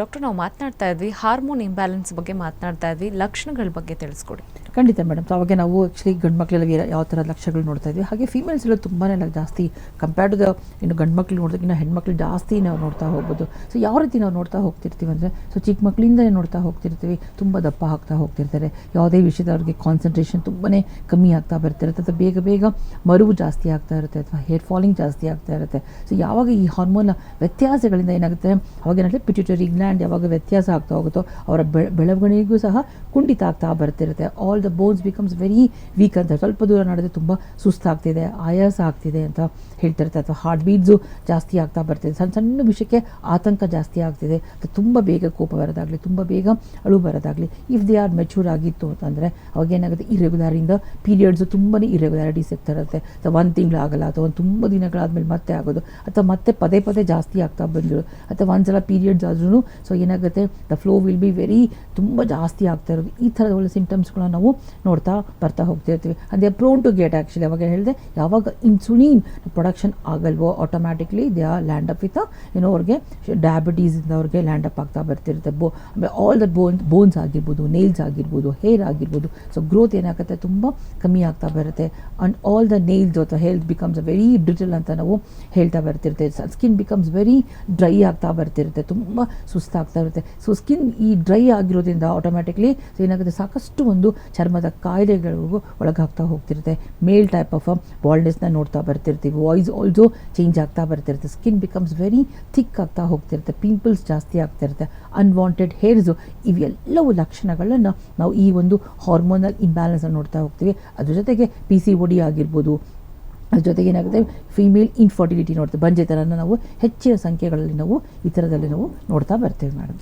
Doctor ನಾವು ಮಾತನಾಡ್ತಾ ಇದ್ವಿ. ಹಾರ್ಮೋನ್ ಇಂಬ್ಯಾಲೆನ್ಸ್ ಬಗ್ಗೆ ಮಾತನಾಡ್ತಾ ಇದ್ವಿ. ಲಕ್ಷಣಗಳ ಬಗ್ಗೆ ತಿಳಿಸ್ಕೊಡಿ. ಖಂಡಿತ ಮೇಡಮ್. ಸೊ ಅವಾಗ ನಾವು ಆ್ಯಕ್ಚುಲಿ ಗಂಡು ಮಕ್ಕಳಲ್ಲಿ ಯಾವ ಥರ ಲಕ್ಷಣಗಳು ನೋಡ್ತಾ ಇದ್ವಿ. ಹಾಗೆ ಫೀಮೇಲ್ಸ್ ಎಲ್ಲ ತುಂಬಾ ಜಾಸ್ತಿ ಕಂಪೇರ್ಡ್ ಟು ದ ಇನ್ನು ಗಂಡು ಮಕ್ಳು ನೋಡೋದಕ್ಕಿಂತ ಹೆಣ್ಮಕ್ಳು ಜಾಸ್ತಿ ನಾವು ನೋಡ್ತಾ ಹೋಗ್ಬೋದು. ಸೊ ಯಾವ ರೀತಿ ನಾವು ನೋಡ್ತಾ ಹೋಗ್ತಿರ್ತೀವಿ ಅಂದರೆ ಸೊ ಚಿಕ್ಕ ಮಕ್ಕಳಿಂದಲೇ ನೋಡ್ತಾ ಹೋಗ್ತಿರ್ತೀವಿ. ತುಂಬ ದಪ್ಪ ಆಗ್ತಾ ಹೋಗ್ತಿರ್ತಾರೆ. ಯಾವುದೇ ವಿಷಯದ ಅವ್ರಿಗೆ ಕಾನ್ಸಂಟ್ರೇಷನ್ ತುಂಬಾ ಕಮ್ಮಿ ಆಗ್ತಾ ಬರ್ತಿರುತ್ತೆ. ಅಥವಾ ಬೇಗ ಬೇಗ ಮರುವು ಜಾಸ್ತಿ ಆಗ್ತಾ ಇರುತ್ತೆ ಅಥವಾ ಹೇರ್ ಫಾಲಿಂಗ್ ಜಾಸ್ತಿ ಆಗ್ತಾ ಇರುತ್ತೆ. ಸೊ ಯಾವಾಗ ಈ ಹಾರ್ಮೋನ್ ವ್ಯತ್ಯಾಸಗಳಿಂದ ಏನಾಗುತ್ತೆ? ಅವಾಗ ಪಿಟ್ಯೂಟರಿ ಗ್ಲ್ಯಾಂಡ್ ಯಾವಾಗ ವ್ಯತ್ಯಾಸ ಆಗ್ತಾ ಹೋಗುತ್ತೋ ಅವರ ಬೆಳ- ಬೆಳವಣಿಗೆಗೂ ಸಹ ಕುಂಠಿತ ಆಗ್ತಾ ಬರ್ತಿರುತ್ತೆ. All the bones becomes very weak ಅಂತ ಸ್ವಲ್ಪ ದೂರ ನಡೆದ್ರೆ ತುಂಬ ಸುಸ್ತಾಗ್ತಿದೆ, ಆಯಾಸ ಆಗ್ತಿದೆ ಅಂತ ಹೇಳ್ತಿರುತ್ತೆ. ಅಥವಾ ಹಾರ್ಟ್ ಬೀಟ್ಸು ಜಾಸ್ತಿ ಆಗ್ತಾ ಬರ್ತಿದೆ. ಸಣ್ಣ ಸಣ್ಣ ವಿಷಯಕ್ಕೆ ಆತಂಕ ಜಾಸ್ತಿ ಆಗ್ತಿದೆ. ತುಂಬ ಬೇಗ ಕೋಪ ಬರೋದಾಗಲಿ, ತುಂಬ ಬೇಗ ಅಳು ಬರೋದಾಗಲಿ ಇಫ್ ದೇ ಆರ್ ಮೆಚೂರ್ ಆಗಿತ್ತು ಅಂತಂದರೆ ಅವಾಗ ಏನಾಗುತ್ತೆ? ಇರೆಗ್ಯುಲರಿಂದ ಪೀರಿಯಡ್ಸು ತುಂಬಾ ಇರೆಗ್ಯುಲಾರಿಟೀಸ್ ಇರ್ತಾ ಇರುತ್ತೆ ಅಥವಾ ಒಂದು ತಿಂಗಳಾಗಲ್ಲ, ಅಥವಾ ಒಂದು ತುಂಬ ದಿನಗಳಾದಮೇಲೆ ಮತ್ತೆ ಆಗೋದು, ಅಥವಾ ಮತ್ತೆ ಪದೇ ಪದೇ ಜಾಸ್ತಿ ಆಗ್ತಾ ಬಂದಿರೋದು ಅಥವಾ ಒಂದ್ಸಲ ಪೀರಿಯಡ್ಸ್ ಆದ್ರೂ ಸೊ ಏನಾಗುತ್ತೆ? The flow will be very ತುಂಬ ಜಾಸ್ತಿ ಆಗ್ತಾ ಇರೋದು. ಈ ಥರದ ಒಳ್ಳೆ ಸಿಂಟಮ್ಸ್ಗಳನ್ನ ನಾವು ನೋಡ್ತಾ ಬರ್ತಾ ಹೋಗ್ತಿರ್ತೀವಿ ಅದೇ ಪ್ರೋನ್ ಟು ಗೇಟ್ ಆ್ಯಕ್ಚುಲಿ ಅವಾಗ ಹೇಳಿದೆ ಯಾವಾಗ insulin production ಆಗಲ್ವೋ automatically they are land up with ಏನೋ ಅವ್ರಿಗೆ ಡಯಾಬಿಟೀಸಿಂದ ಅವ್ರಿಗೆ ಲ್ಯಾಂಡ್ ಅಪ್ ಆಗ್ತಾ ಬರ್ತಿರುತ್ತೆ. ಬೋ ಆಮೇಲೆ ಆಲ್ ದ ಬೋನ್ಸ್ ಬೋನ್ಸ್ ಆಗಿರ್ಬೋದು ನೇಲ್ಸ್ ಆಗಿರ್ಬೋದು ಹೇರ್ ಆಗಿರ್ಬೋದು. ಸೊ ಗ್ರೋತ್ ಏನಾಗುತ್ತೆ? ತುಂಬ ಕಮ್ಮಿ ಆಗ್ತಾ ಬರುತ್ತೆ. ಆ್ಯಂಡ್ ಆಲ್ ದ ನೇಲ್ಸ್ ಅಥವಾ ಹೆಲ್ತ್ ಬಿಕಮ್ಸ್ ವೆರಿ ಡಿಟೇಲ್ ಅಂತ ನಾವು ಹೇಳ್ತಾ ಬರ್ತಿರ್ತೇವೆ. ಸ್ಕಿನ್ ಬಿಕಮ್ಸ್ ವೆರಿ ಡ್ರೈ ಆಗ್ತಾ ಬರ್ತಿರುತ್ತೆ. ತುಂಬ ಸುಸ್ತಾಗ್ತಾ ಇರುತ್ತೆ ಸೊ ಸ್ಕಿನ್ ಈ ಡ್ರೈ ಆಗಿರೋದ್ರಿಂದ ಆಟೋಮ್ಯಾಟಿಕ್ಲಿ ಏನಾಗುತ್ತೆ? ಸಾಕಷ್ಟು ಒಂದು ಚರ್ಮದ ಕಾಯಿಲೆಗಳಿಗೂ ಒಳಗಾಗ್ತಾ ಹೋಗ್ತಿರುತ್ತೆ. ಮೇಲ್ ಟೈಪ್ ಆಫ್ ಬಾಲ್ನೆಸ್ನ ನೋಡ್ತಾ ಬರ್ತಿರ್ತೀವಿ. ವಾಯ್ಸ್ ಆಲ್ಸೋ ಚೇಂಜ್ ಆಗ್ತಾ ಬರ್ತಿರುತ್ತೆ. ಸ್ಕಿನ್ ಬಿಕಮ್ಸ್ ವೆರಿ ಥಿಕ್ ಆಗ್ತಾ ಹೋಗ್ತಿರುತ್ತೆ. ಪಿಂಪಲ್ಸ್ ಜಾಸ್ತಿ ಆಗ್ತಿರುತ್ತೆ. ಅನ್ವಾಂಟೆಡ್ ಹೇರ್ಸು ಇವೆಲ್ಲವೂ ಲಕ್ಷಣಗಳನ್ನು ನಾವು ಈ ಒಂದು ಹಾರ್ಮೋನಲ್ ಇಂಬ್ಯಾಲೆನ್ಸ್ ನೋಡ್ತಾ ಹೋಗ್ತೀವಿ. ಅದ್ರ ಜೊತೆಗೆ ಪಿ ಸಿ ಒಡಿ ಆಗಿರ್ಬೋದು ಅದ್ರ ಜೊತೆಗೆ ಏನಾಗುತ್ತೆ? ಫಿಮೇಲ್ ಇನ್ಫರ್ಟಿಲಿಟಿ ನೋಡ್ತೀವಿ. ಬಂಜೆತನ ನಾವು ಹೆಚ್ಚಿನ ಸಂಖ್ಯೆಗಳಲ್ಲಿ ನಾವು ಈ ಥರದಲ್ಲಿ ನಾವು ನೋಡ್ತಾ ಬರ್ತೇವೆ ಮೇಡಮ್